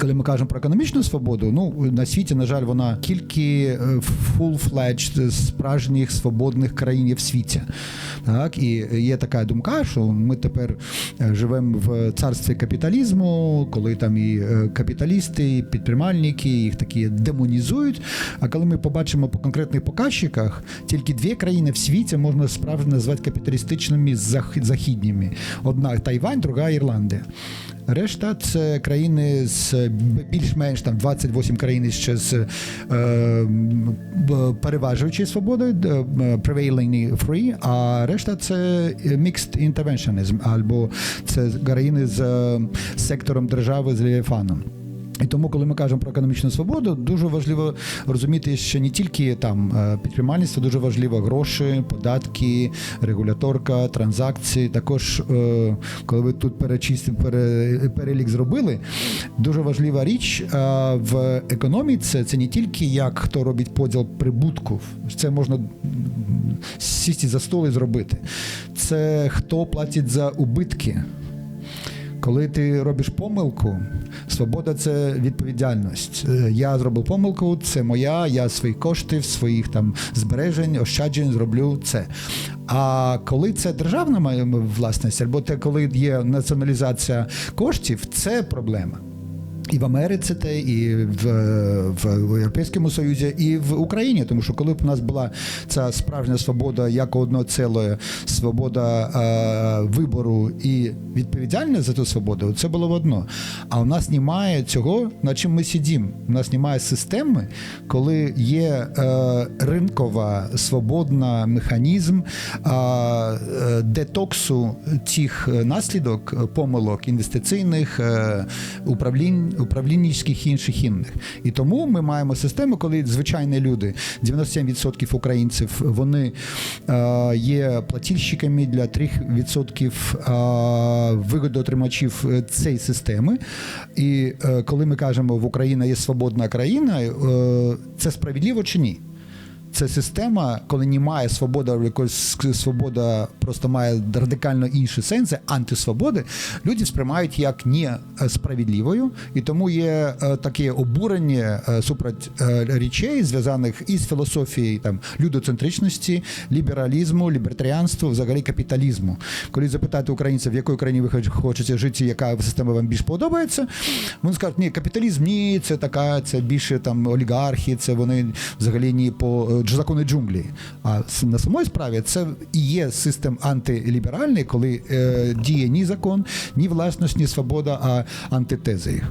Коли ми кажемо про економічну свободу, ну на світі, на жаль, вона тільки е, full-fledged справжніх свободних країн є в світі. Так, і є така думка, що ми тепер е, живемо в царстві капіталізму, коли там і е, капіталісти, і підприємники, їх такі демонізують. А коли ми побачимо по конкретних показчиках, тільки дві країни в світі можна справді назвати капіталістичними західніми: одна Тайвань, друга Ірландія. Решта це країни з більш-менш там 28 країн ще з е, переважуючою свободою, prevailing free, а решта це mixed interventionism, або це країни з сектором держави з левіафаном. І тому, коли ми кажемо про економічну свободу, дуже важливо розуміти, що не тільки там е, підприємництво, дуже важливо гроші, податки, регуляторка, транзакції. Також, е, коли ви тут перечисти, пере, перелік зробили, дуже важлива річ е, в економіці це не тільки як хто робить поділ прибутку, це можна сісти за стол і зробити. Це хто платить за убитки. Коли ти робиш помилку, свобода це відповідальність. Е, Я зробив помилку, це моя, я свої кошти, своїх там збережень, ощаджень зроблю це. А коли це державна власність, або те, коли є націоналізація коштів, це проблема. І в Америці те, і в, в, Європейському Союзі, і в Україні, тому що коли б у нас була ця справжня свобода як одно ціле, свобода е, вибору і відповідальність за ту свободу, це було б одно. А у нас немає цього, на чим ми сидимо. У нас немає системи, коли є е, ринкова свободна механізм е, е, детоксу цих наслідок е, помилок інвестиційних, е, управлінь, управлінських і інших інних. І тому ми маємо систему, коли звичайні люди, 97% українців, вони е, є платільщиками для 3% е, вигодоотримачів е, цієї системи. І коли ми кажемо, в Україна є свободна країна, це справедливо чи ні? Це система, коли немає свобода, або якась свобода просто має радикально інші сенси, антисвободи, люди сприймають як несправедливою, і тому є е, таке обурення е, супроть е, речей, зв'язаних із філософією там людоцентричності, лібералізму, лібертаріанству, взагалі капіталізму. Коли запитати українців, в якій країні ви хоч- хочете жити, яка система вам більш подобається, вони скажуть, ні, капіталізм, ні, це така, це більше там олігархи, це вони взагалі ні по закони джунглі. А на самої справі це і є систем антиліберальний, коли е, діє ні закон, ні власність, ні свобода, а антитези.